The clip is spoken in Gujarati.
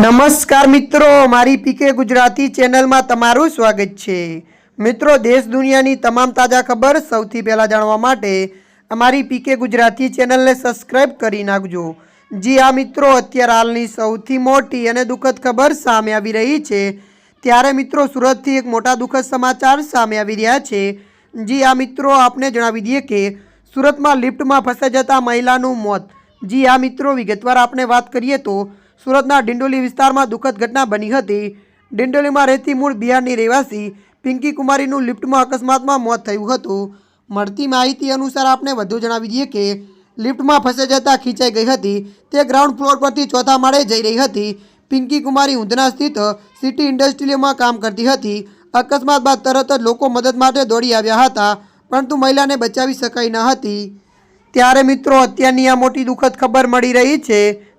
નમસ્કાર મિત્રો, મારી પીકે ગુજરાતી ચેનલમાં તમારું સ્વાગત છે. મિત્રો, દેશ દુનિયાની તમામ તાજા ખબર સૌથી પહેલાં જાણવા માટે અમારી પીકે ગુજરાતી ચેનલને સબસ્ક્રાઈબ કરી નાખજો. જી આ મિત્રો, અત્યારે હાલની સૌથી મોટી અને દુઃખદ ખબર સામે આવી રહી છે. ત્યારે મિત્રો, સુરતથી એક મોટા દુઃખદ સમાચાર સામે આવી રહ્યા છે. જી આ મિત્રો, આપને જણાવી દઈએ કે સુરતમાં લિફ્ટમાં ફસાઈ જતા મહિલાનું મોત. જી આ મિત્રો, વિગતવાર આપણે વાત કરીએ તો સુરતના ડિંડોલી વિસ્તારમાં દુઃખદ ઘટના બની હતી. ડિંડોલીમાં રહેતી મૂળ બિહારની રહેવાસી પિંકી કુમારીનું લિફ્ટમાં અકસ્માતમાં મોત થયું હતું. મળતી માહિતી અનુસાર આપણે વધુ જણાવી દઈએ કે, લિફ્ટમાં ફસાઈ જતા ખીંચાઈ ગઈ હતી. તે ગ્રાઉન્ડ ફ્લોર પરથી ચોથા માળે જઈ રહી હતી. પિંકી કુમારી ઊંધના સ્થિત સિટી ઇન્ડસ્ટ્રીમાં કામ કરતી હતી. અકસ્માત બાદ તરત જ લોકો મદદ માટે દોડી આવ્યા હતા, પરંતુ મહિલાને બચાવી શકાઈ ન હતી. ત્યારે મિત્રો, અત્યારની આ મોટી દુઃખદ ખબર મળી રહી છે.